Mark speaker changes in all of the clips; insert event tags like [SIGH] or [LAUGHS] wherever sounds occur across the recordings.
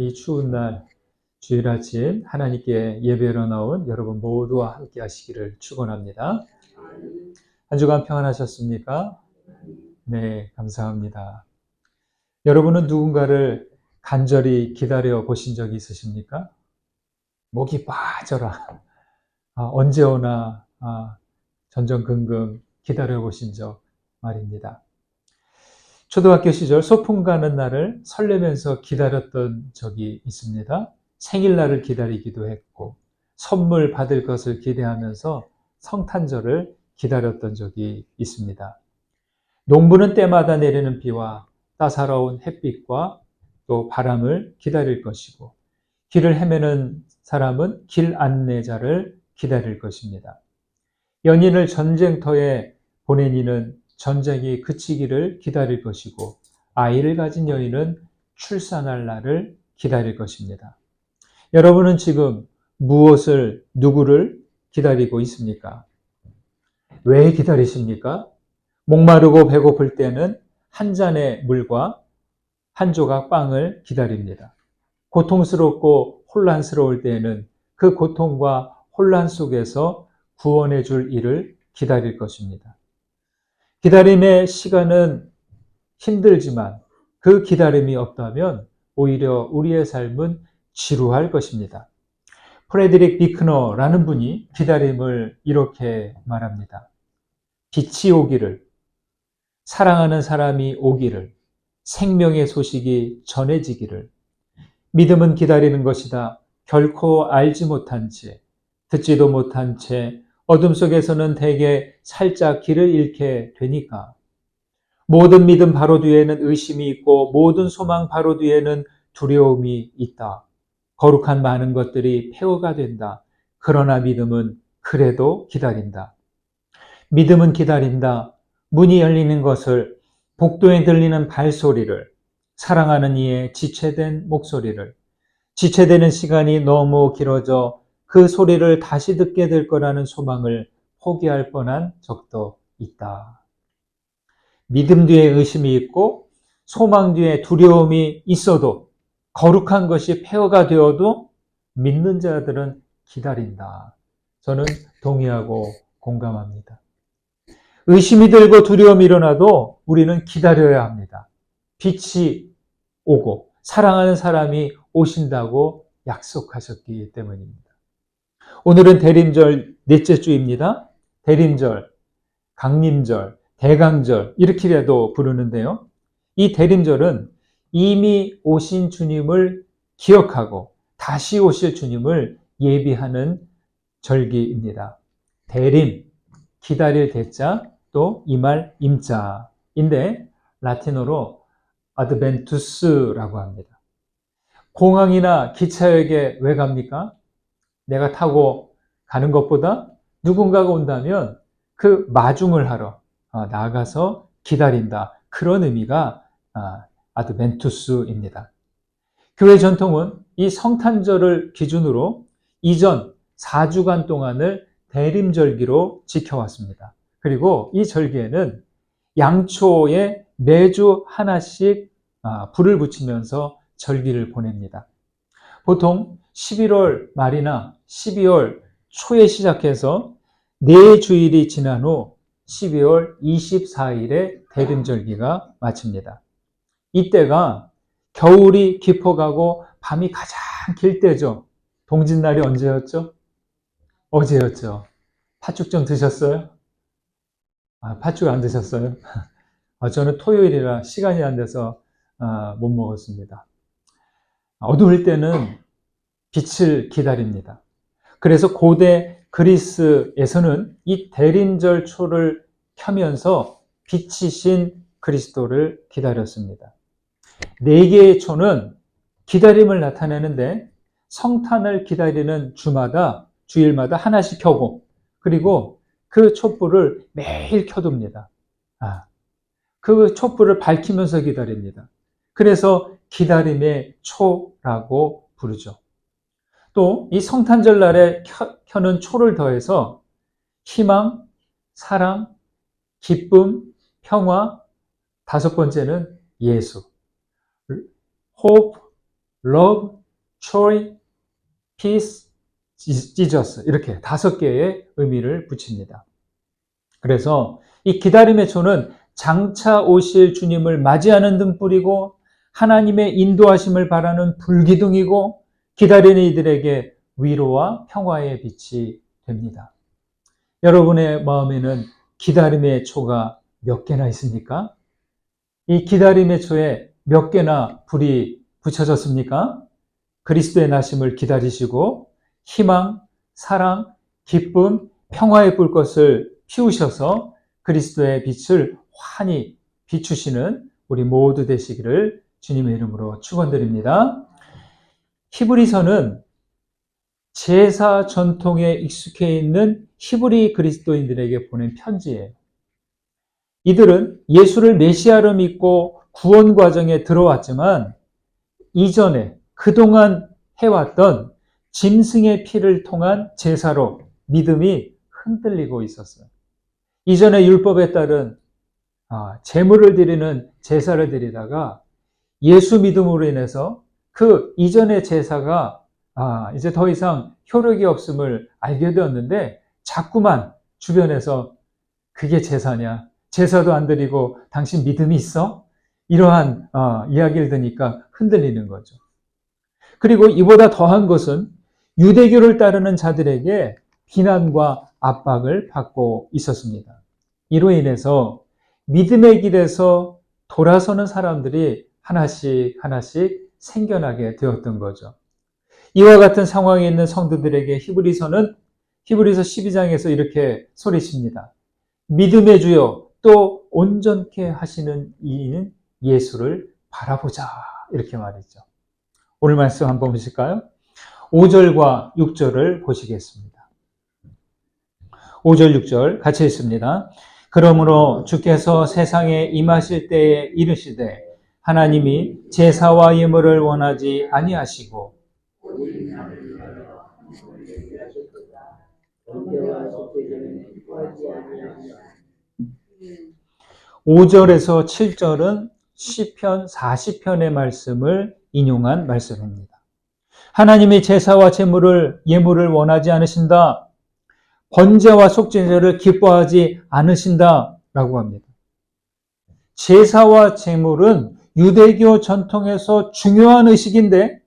Speaker 1: 이 추운 날 주일 아침 하나님께 예배로 나온 여러분 모두와 함께 하시기를 축원합니다. 한 주간 평안하셨습니까? 네, 감사합니다. 여러분은 누군가를 간절히 기다려 보신 적이 있으십니까? 목이 빠져라. 아, 언제 오나 아, 전전긍긍 기다려 보신 적 말입니다. 초등학교 시절 소풍 가는 날을 설레면서 기다렸던 적이 있습니다. 생일날을 기다리기도 했고, 선물 받을 것을 기대하면서 성탄절을 기다렸던 적이 있습니다. 농부는 때마다 내리는 비와 따사로운 햇빛과 또 바람을 기다릴 것이고, 길을 헤매는 사람은 길 안내자를 기다릴 것입니다. 연인을 전쟁터에 보낸 이는 전쟁이 그치기를 기다릴 것이고 아이를 가진 여인은 출산할 날을 기다릴 것입니다. 여러분은 지금 무엇을, 누구를 기다리고 있습니까? 왜 기다리십니까? 목마르고 배고플 때는 한 잔의 물과 한 조각 빵을 기다립니다. 고통스럽고 혼란스러울 때에는 그 고통과 혼란 속에서 구원해 줄 일을 기다릴 것입니다. 기다림의 시간은 힘들지만 그 기다림이 없다면 오히려 우리의 삶은 지루할 것입니다. 프레드릭 비크너라는 분이 기다림을 이렇게 말합니다. 빛이 오기를, 사랑하는 사람이 오기를, 생명의 소식이 전해지기를, 믿음은 기다리는 것이다. 결코 알지 못한 채, 듣지도 못한 채 어둠 속에서는 대개 살짝 길을 잃게 되니까. 모든 믿음 바로 뒤에는 의심이 있고 모든 소망 바로 뒤에는 두려움이 있다. 거룩한 많은 것들이 폐허가 된다. 그러나 믿음은 그래도 기다린다. 믿음은 기다린다. 문이 열리는 것을, 복도에 들리는 발소리를, 사랑하는 이의 지체된 목소리를, 지체되는 시간이 너무 길어져 그 소리를 다시 듣게 될 거라는 소망을 포기할 뻔한 적도 있다. 믿음 뒤에 의심이 있고 소망 뒤에 두려움이 있어도 거룩한 것이 폐허가 되어도 믿는 자들은 기다린다. 저는 동의하고 공감합니다. 의심이 들고 두려움이 일어나도 우리는 기다려야 합니다. 빛이 오고 사랑하는 사람이 오신다고 약속하셨기 때문입니다. 오늘은 대림절 넷째 주입니다. 대림절, 강림절, 대강절 이렇게라도 부르는데요. 이 대림절은 이미 오신 주님을 기억하고 다시 오실 주님을 예비하는 절기입니다. 대림, 기다릴 대자, 또 이 말 임자인데 라틴어로 아드벤투스라고 합니다. 공항이나 기차역에 왜 갑니까? 내가 타고 가는 것보다 누군가가 온다면 그 마중을 하러 어, 나가서 기다린다. 그런 의미가 아, 아드벤투스입니다. 교회 전통은 이 성탄절을 기준으로 이전 4주간 동안을 대림절기로 지켜왔습니다. 그리고 이 절기에는 양초에 매주 하나씩 아, 불을 붙이면서 절기를 보냅니다. 보통 11월 말이나 12월 초에 시작해서 네 주일이 지난 후 12월 24일에 대림절기가 마칩니다. 이때가 겨울이 깊어가고 밤이 가장 길 때죠. 동짓날이 언제였죠? 어제였죠. 팥죽 좀 드셨어요? 아, 팥죽 안 드셨어요? 아, [LAUGHS] 저는 토요일이라 시간이 안 돼서 아, 못 먹었습니다. 어두울 때는 빛을 기다립니다. 그래서 고대 그리스에서는 이 대림절 초를 켜면서 빛이신 그리스도를 기다렸습니다. 네 개의 초는 기다림을 나타내는데 성탄을 기다리는 주마다 주일마다 하나씩 켜고 그리고 그 촛불을 매일 켜둡니다. 아, 그 촛불을 밝히면서 기다립니다. 그래서 기다림의 초라고 부르죠. 또 이 성탄절 날에 켜, 는 초를 더해서 희망, 사랑, 기쁨, 평화, 다섯 번째는 예수. hope, love, joy, peace, Jesus 이렇게 다섯 개의 의미를 붙입니다. 그래서 이 기다림의 초는 장차 오실 주님을 맞이하는 등불이고 하나님의 인도하심을 바라는 불기둥이고 기다리는 이들에게 위로와 평화의 빛이 됩니다. 여러분의 마음에는 기다림의 초가 몇 개나 있습니까? 이 기다림의 초에 몇 개나 불이 붙여졌습니까? 그리스도의 나심을 기다리시고 희망, 사랑, 기쁨, 평화의 불꽃을 피우셔서 그리스도의 빛을 환히 비추시는 우리 모두 되시기를 주님의 이름으로 축원드립니다. 히브리서는 제사 전통에 익숙해 있는 히브리 그리스도인들에게 보낸 편지예요. 이들은 예수를 메시아로 믿고 구원 과정에 들어왔지만 이전에 그동안 해왔던 짐승의 피를 통한 제사로 믿음이 흔들리고 있었어요. 이전의 율법에 따른 제물을 드리는 제사를 드리다가 예수 믿음으로 인해서 그 이전의 제사가 아, 이제 더 이상 효력이 없음을 알게 되었는데 자꾸만 주변에서 그게 제사냐? 제사도 안 드리고 당신 믿음이 있어? 이러한 어, 이야기를 듣니까 흔들리는 거죠. 그리고 이보다 더한 것은 유대교를 따르는 자들에게 비난과 압박을 받고 있었습니다. 이로 인해서 믿음의 길에서 돌아서는 사람들이 하나씩 하나씩 생겨나게 되었던 거죠. 이와 같은 상황에 있는 성도들에게 히브리서는 히브리서 12장에서 이렇게 소리칩니다. 믿음의 주여 또 온전케 하시는 이인 예수를 바라보자. 이렇게 말이죠. 오늘 말씀 한번 보실까요? 5절과 6절을 보시겠습니다. 5절, 6절 같이 읽습니다. 그러므로 주께서 세상에 임하실 때에 이르시되 하나님이 제사와 예물을 원하지 아니하시고 5절에서 7절은 시편 40편의 말씀을 인용한 말씀입니다. 하나님이 제사와 제물을 예물을 원하지 않으신다. 번제와 속죄제를 기뻐하지 않으신다라고 합니다. 제사와 제물은 유대교 전통에서 중요한 의식인데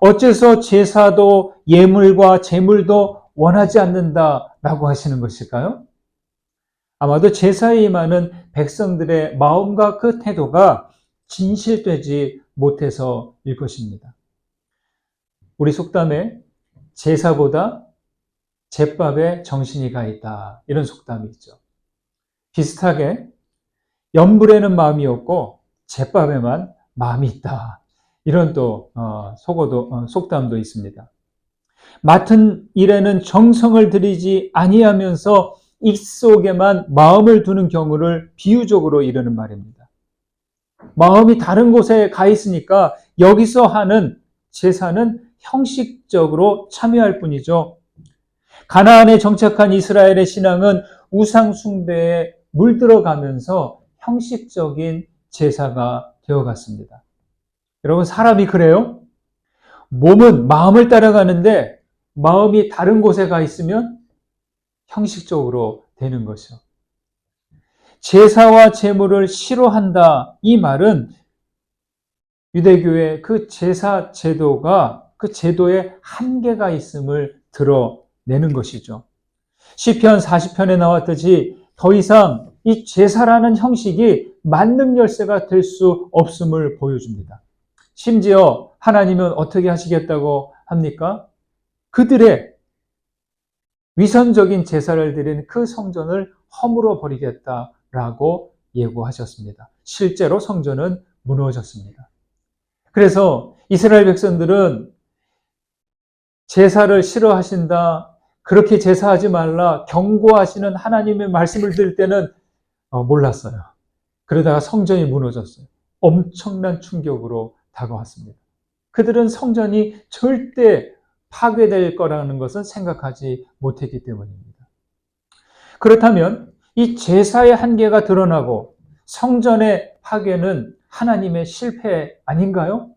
Speaker 1: 어째서 제사도 예물과 제물도 원하지 않는다라고 하시는 것일까요? 아마도 제사에 임하는 백성들의 마음과 그 태도가 진실되지 못해서일 것입니다. 우리 속담에 제사보다 제밥에 정신이 가 있다. 이런 속담이 있죠. 비슷하게 염불에는 마음이 없고 제밥에만 마음이 있다. 이런 또 어, 속어도 어, 속담도 있습니다. 맡은 일에는 정성을 들이지 아니하면서 입 속에만 마음을 두는 경우를 비유적으로 이르는 말입니다. 마음이 다른 곳에 가 있으니까 여기서 하는 제사는 형식적으로 참여할 뿐이죠. 가나안에 정착한 이스라엘의 신앙은 우상 숭배에 물들어가면서 형식적인 제사가 되어갔습니다. 여러분 사람이 그래요? 몸은 마음을 따라가는데 마음이 다른 곳에 가 있으면 형식적으로 되는 것이요. 제사와 제물을 싫어한다 이 말은 유대교의 그 제사 제도가 그 제도에 한계가 있음을 드러내는 것이죠. 시편 40편에 나왔듯이 더 이상 이 제사라는 형식이 만능 열쇠가 될 수 없음을 보여줍니다. 심지어 하나님은 어떻게 하시겠다고 합니까? 그들의 위선적인 제사를 드린 그 성전을 허물어 버리겠다라고 예고하셨습니다. 실제로 성전은 무너졌습니다. 그래서 이스라엘 백성들은 제사를 싫어하신다. 그렇게 제사하지 말라. 경고하시는 하나님의 말씀을 들을 때는 어, 몰랐어요. 그러다가 성전이 무너졌어요. 엄청난 충격으로 다가왔습니다. 그들은 성전이 절대 파괴될 거라는 것은 생각하지 못했기 때문입니다. 그렇다면 이 제사의 한계가 드러나고 성전의 파괴는 하나님의 실패 아닌가요?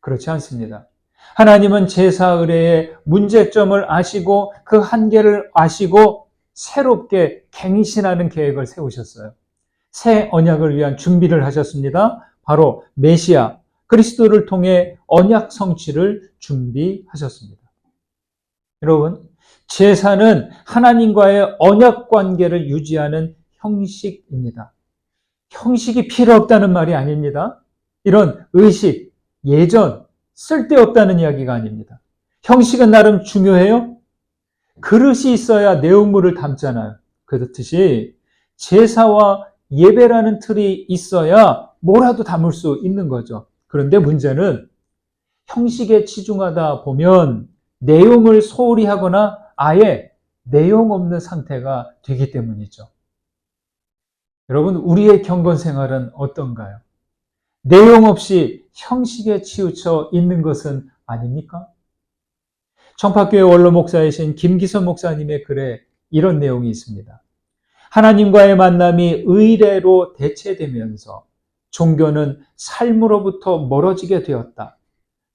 Speaker 1: 그렇지 않습니다. 하나님은 제사 의례의 문제점을 아시고 그 한계를 아시고 새롭게 갱신하는 계획을 세우셨어요. 새 언약을 위한 준비를 하셨습니다. 바로 메시아 그리스도를 통해 언약 성취를 준비하셨습니다. 여러분, 제사는 하나님과의 언약 관계를 유지하는 형식입니다. 형식이 필요 없다는 말이 아닙니다. 이런 의식, 예전, 쓸데없다는 이야기가 아닙니다. 형식은 나름 중요해요? 그릇이 있어야 내용물을 담잖아요. 그렇듯이 제사와 예배라는 틀이 있어야 뭐라도 담을 수 있는 거죠. 그런데 문제는 형식에 치중하다 보면 내용을 소홀히 하거나 아예 내용 없는 상태가 되기 때문이죠. 여러분, 우리의 경건 생활은 어떤가요? 내용 없이 형식에 치우쳐 있는 것은 아닙니까? 청파교회 원로 목사이신 김기선 목사님의 글에 이런 내용이 있습니다. 하나님과의 만남이 의례로 대체되면서 종교는 삶으로부터 멀어지게 되었다.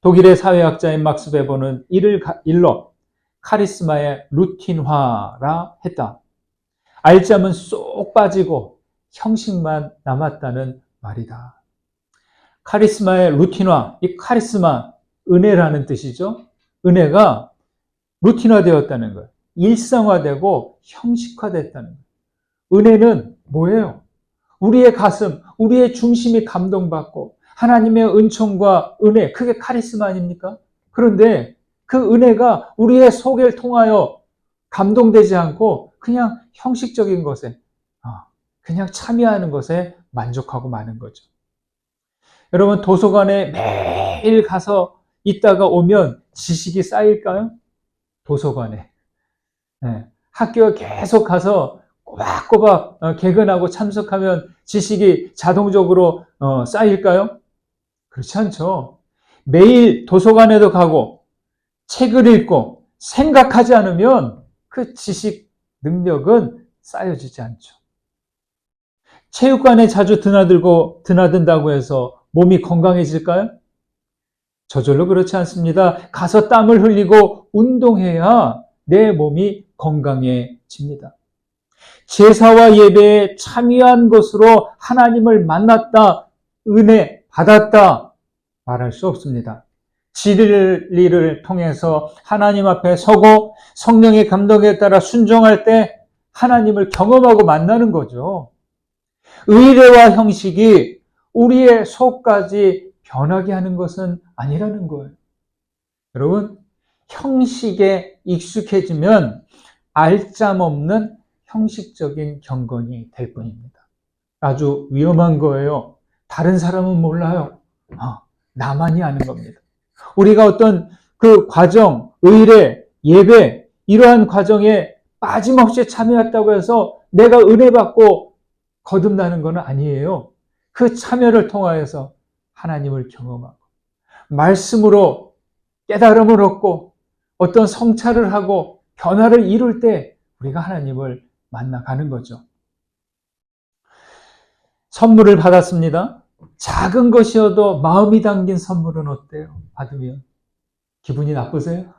Speaker 1: 독일의 사회학자인 막스 베버는 이를 일러 카리스마의 루틴화라 했다. 알짜면 쏙 빠지고 형식만 남았다는 말이다. 카리스마의 루틴화, 이 카리스마, 은혜라는 뜻이죠. 은혜가 루틴화 되었다는 거예요. 일상화되고 형식화됐다는 거예요. 은혜는 뭐예요? 우리의 가슴, 우리의 중심이 감동받고 하나님의 은총과 은혜, 그게 카리스마 아닙니까? 그런데 그 은혜가 우리의 속을 통하여 감동되지 않고 그냥 형식적인 것에, 아, 그냥 참여하는 것에 만족하고 마는 거죠. 여러분, 도서관에 매일 가서 있다가 오면 지식이 쌓일까요? 도서관에. 네. 학교에 계속 가서 꼬박꼬박 어, 개근하고 참석하면 지식이 자동적으로 어, 쌓일까요? 그렇지 않죠. 매일 도서관에도 가고 책을 읽고 생각하지 않으면 그 지식 능력은 쌓여지지 않죠. 체육관에 자주 드나들고 드나든다고 해서 몸이 건강해질까요? 저절로 그렇지 않습니다. 가서 땀을 흘리고 운동해야 내 몸이 건강해집니다. 제사와 예배에 참여한 것으로 하나님을 만났다, 은혜 받았다 말할 수 없습니다. 진리를 통해서 하나님 앞에 서고 성령의 감동에 따라 순종할 때 하나님을 경험하고 만나는 거죠. 의례와 형식이 우리의 속까지 변하게 하는 것은 아니라는 거예요. 여러분, 형식에 익숙해지면 알짬 없는 형식적인 경건이 될 뿐입니다. 아주 위험한 거예요. 다른 사람은 몰라요. 아, 나만이 아는 겁니다. 우리가 어떤 그 과정, 의례, 예배, 이러한 과정에 빠짐없이 참여했다고 해서 내가 은혜 받고 거듭나는 것은 아니에요. 그 참여를 통하여서 하나님을 경험하고, 말씀으로 깨달음을 얻고, 어떤 성찰을 하고, 변화를 이룰 때 우리가 하나님을 만나가는 거죠. 선물을 받았습니다. 작은 것이어도 마음이 담긴 선물은 어때요? 받으면. 기분이 나쁘세요?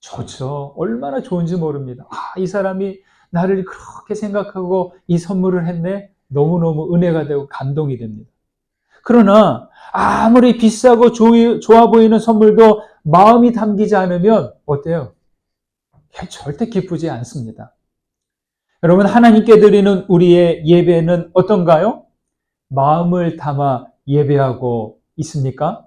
Speaker 1: 좋죠. 얼마나 좋은지 모릅니다. 아, 이 사람이 나를 그렇게 생각하고 이 선물을 했네? 너무너무 은혜가 되고 감동이 됩니다. 그러나 아무리 비싸고 좋아 보이는 선물도 마음이 담기지 않으면 어때요? 절대 기쁘지 않습니다. 여러분, 하나님께 드리는 우리의 예배는 어떤가요? 마음을 담아 예배하고 있습니까?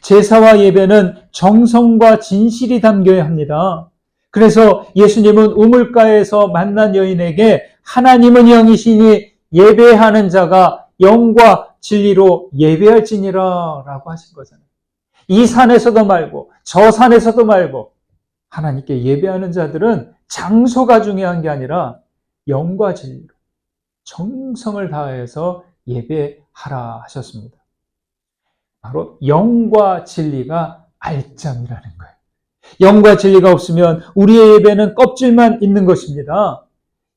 Speaker 1: 제사와 예배는 정성과 진실이 담겨야 합니다. 그래서 예수님은 우물가에서 만난 여인에게 하나님은 영이시니 예배하는 자가 영과 진리로 예배할지니라 라고 하신 거잖아요. 이 산에서도 말고 저 산에서도 말고 하나님께 예배하는 자들은 장소가 중요한 게 아니라 영과 진리로 정성을 다해서 예배하라 하셨습니다. 바로 영과 진리가 알짬이라는 거예요. 영과 진리가 없으면 우리의 예배는 껍질만 있는 것입니다.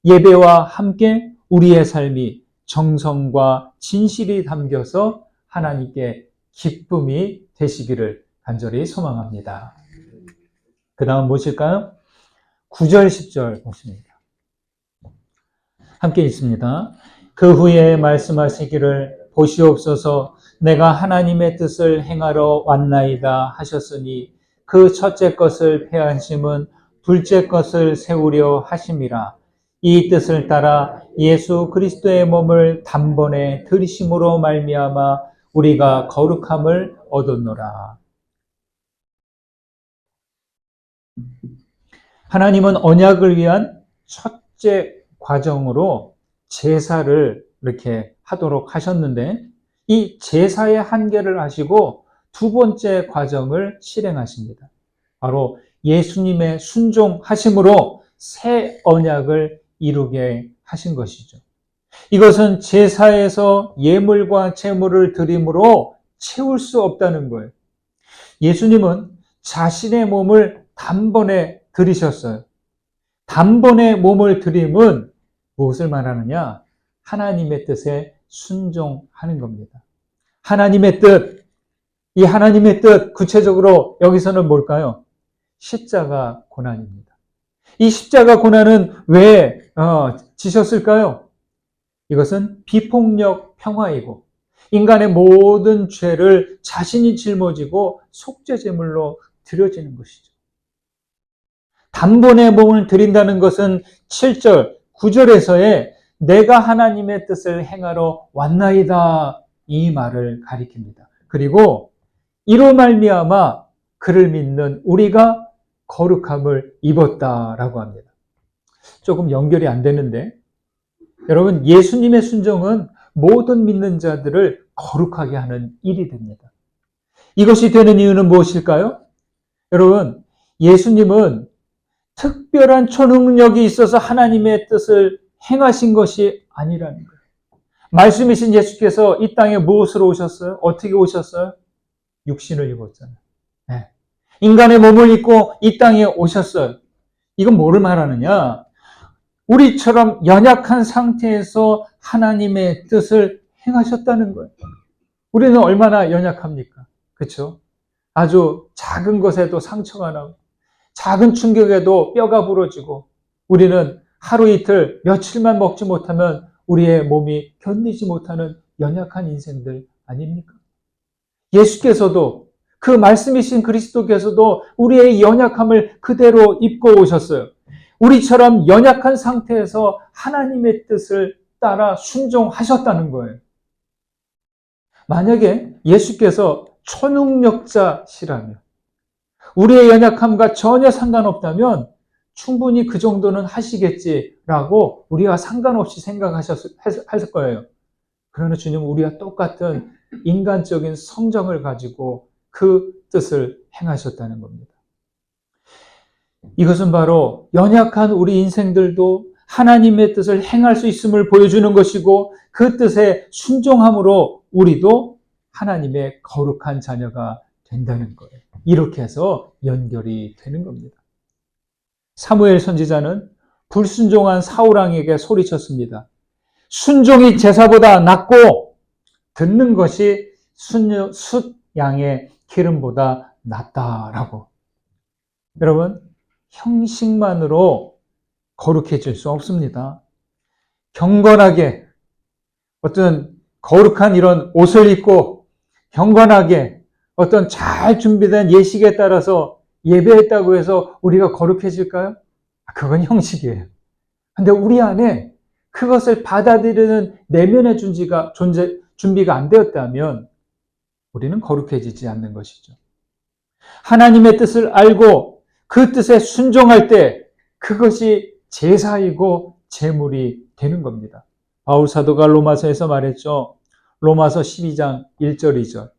Speaker 1: 예배와 함께 우리의 삶이 정성과 진실이 담겨서 하나님께 기쁨이 되시기를 간절히 소망합니다. 그 다음 무엇일까요? 9절, 10절 보십니다. 함께 있습니다. 그 후에 말씀하시기를 보시옵소서 내가 하나님의 뜻을 행하러 왔나이다 하셨으니 그 첫째 것을 폐하심은 둘째 것을 세우려 하심이라. 이 뜻을 따라 예수 그리스도의 몸을 단번에 들이심으로 말미암아 우리가 거룩함을 얻었노라. 하나님은 언약을 위한 첫째 과정으로 제사를 이렇게 하도록 하셨는데 이 제사의 한계를 하시고 두 번째 과정을 실행하십니다. 바로 예수님의 순종하심으로 새 언약을 이루게 하신 것이죠. 이것은 제사에서 예물과 제물을 드림으로 채울 수 없다는 거예요. 예수님은 자신의 몸을 단번에 들이셨어요. 단번에 몸을 드림은 무엇을 말하느냐? 하나님의 뜻에 순종하는 겁니다. 하나님의 뜻, 이 하나님의 뜻, 구체적으로 여기서는 뭘까요? 십자가 고난입니다. 이 십자가 고난은 왜 어, 지셨을까요? 이것은 비폭력 평화이고 인간의 모든 죄를 자신이 짊어지고 속죄제물로 드려지는 것이죠. 단번에 몸을 드린다는 것은 7절, 9절에서의 내가 하나님의 뜻을 행하러 왔나이다 이 말을 가리킵니다. 그리고 이로 말미암아 그를 믿는 우리가 거룩함을 입었다라고 합니다. 조금 연결이 안 되는데 여러분 예수님의 순종은 모든 믿는 자들을 거룩하게 하는 일이 됩니다. 이것이 되는 이유는 무엇일까요? 여러분 예수님은 특별한 초능력이 있어서 하나님의 뜻을 행하신 것이 아니라는 거예요. 말씀이신 예수께서 이 땅에 무엇으로 오셨어요? 어떻게 오셨어요? 육신을 입었잖아요. 네. 인간의 몸을 입고 이 땅에 오셨어요. 이건 뭐를 말하느냐? 우리처럼 연약한 상태에서 하나님의 뜻을 행하셨다는 거예요. 우리는 얼마나 연약합니까? 그렇죠? 아주 작은 것에도 상처가 나고 작은 충격에도 뼈가 부러지고 우리는 하루 이틀 며칠만 먹지 못하면 우리의 몸이 견디지 못하는 연약한 인생들 아닙니까? 예수께서도 그 말씀이신 그리스도께서도 우리의 연약함을 그대로 입고 오셨어요. 우리처럼 연약한 상태에서 하나님의 뜻을 따라 순종하셨다는 거예요. 만약에 예수께서 초능력자시라면 우리의 연약함과 전혀 상관없다면 충분히 그 정도는 하시겠지라고 우리와 상관없이 생각하셨을 거예요. 그러나 주님은 우리와 똑같은 인간적인 성정을 가지고 그 뜻을 행하셨다는 겁니다. 이것은 바로 연약한 우리 인생들도 하나님의 뜻을 행할 수 있음을 보여주는 것이고 그 뜻에 순종함으로 우리도 하나님의 거룩한 자녀가 된다는 거예요. 이렇게 해서 연결이 되는 겁니다. 사무엘 선지자는 불순종한 사울왕에게 소리쳤습니다. 순종이 제사보다 낫고 듣는 것이 숫 양의 기름보다 낫다라고. 여러분, 형식만으로 거룩해질 수 없습니다. 경건하게 어떤 거룩한 이런 옷을 입고 경건하게 어떤 잘 준비된 예식에 따라서 예배했다고 해서 우리가 거룩해질까요? 아, 그건 형식이에요. 근데 우리 안에 그것을 받아들이는 내면의 준비가, 존재, 준비가 안 되었다면 우리는 거룩해지지 않는 것이죠. 하나님의 뜻을 알고 그 뜻에 순종할 때 그것이 제사이고 제물이 되는 겁니다. 바울 사도가 로마서에서 말했죠. 로마서 12장 1절 2절.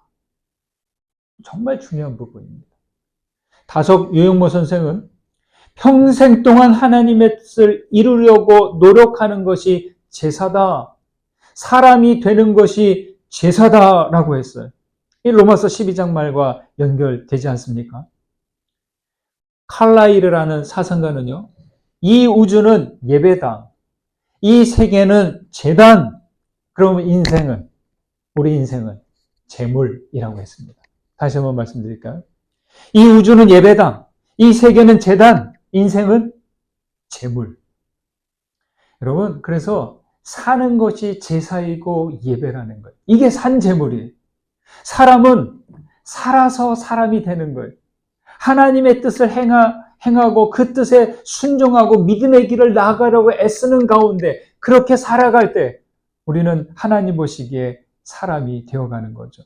Speaker 1: 정말 중요한 부분입니다. 다석 유영모 선생은 평생 동안 하나님의 뜻을 이루려고 노력하는 것이 제사다. 사람이 되는 것이 제사다라고 했어요. 이 로마서 12장 말과 연결되지 않습니까? 칼라이르라는 사상가는요, 이 우주는 예배당, 이 세계는 재단, 그러면 인생은, 우리 인생은 재물이라고 했습니다. 다시 한번 말씀드릴까요? 이 우주는 예배당, 이 세계는 재단, 인생은 재물. 여러분, 그래서 사는 것이 제사이고 예배라는 거예요. 이게 산 재물이에요. 사람은 살아서 사람이 되는 거예요. 하나님의 뜻을 행하, 행하고 그 뜻에 순종하고 믿음의 길을 나아가려고 애쓰는 가운데 그렇게 살아갈 때 우리는 하나님 보시기에 사람이 되어가는 거죠.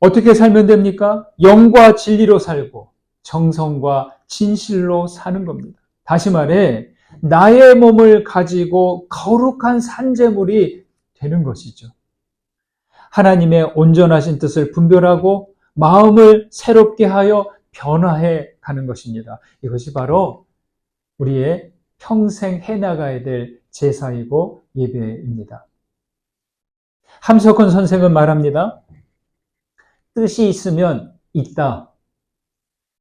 Speaker 1: 어떻게 살면 됩니까? 영과 진리로 살고 정성과 진실로 사는 겁니다. 다시 말해, 나의 몸을 가지고 거룩한 산재물이 되는 것이죠. 하나님의 온전하신 뜻을 분별하고 마음을 새롭게 하여 변화해 가는 것입니다. 이것이 바로 우리의 평생 해나가야 될 제사이고 예배입니다. 함석헌 선생은 말합니다. 뜻이 있으면 있다.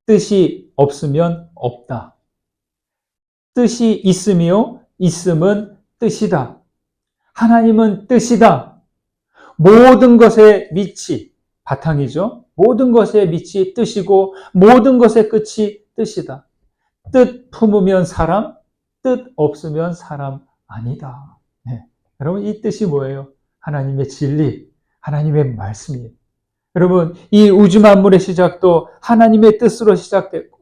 Speaker 1: 뜻이 없으면 없다. 뜻이 있으며 있음은 뜻이다. 하나님은 뜻이다. 모든 것의 밑이 바탕이죠. 모든 것의 밑이 뜻이고 모든 것의 끝이 뜻이다. 뜻 품으면 사람, 뜻 없으면 사람 아니다. 네. 여러분 이 뜻이 뭐예요? 하나님의 진리, 하나님의 말씀이에요. 여러분 이 우주 만물의 시작도 하나님의 뜻으로 시작됐고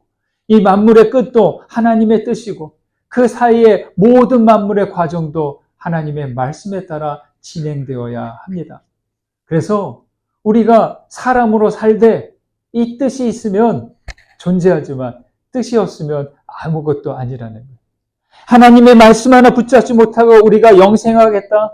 Speaker 1: 이 만물의 끝도 하나님의 뜻이고 그 사이에 모든 만물의 과정도 하나님의 말씀에 따라 진행되어야 합니다. 그래서 우리가 사람으로 살되 이 뜻이 있으면 존재하지만 뜻이 없으면 아무것도 아니라는 거예요. 하나님의 말씀 하나 붙잡지 못하고 우리가 영생하겠다?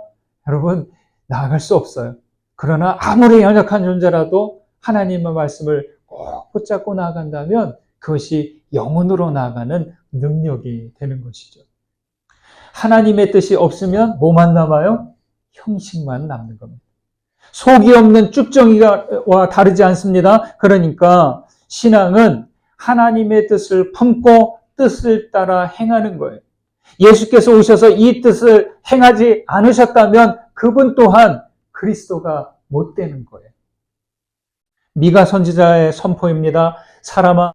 Speaker 1: 여러분, 나아갈 수 없어요. 그러나 아무리 연약한 존재라도 하나님의 말씀을 꼭 붙잡고 나아간다면 그것이 영혼으로 나아가는 능력이 되는 것이죠. 하나님의 뜻이 없으면 뭐만 남아요? 형식만 남는 겁니다. 속이 없는 쭉정이와 다르지 않습니다. 그러니까 신앙은 하나님의 뜻을 품고 뜻을 따라 행하는 거예요. 예수께서 오셔서 이 뜻을 행하지 않으셨다면 그분 또한 그리스도가 못 되는 거예요. 미가 선지자의 선포입니다. 사람아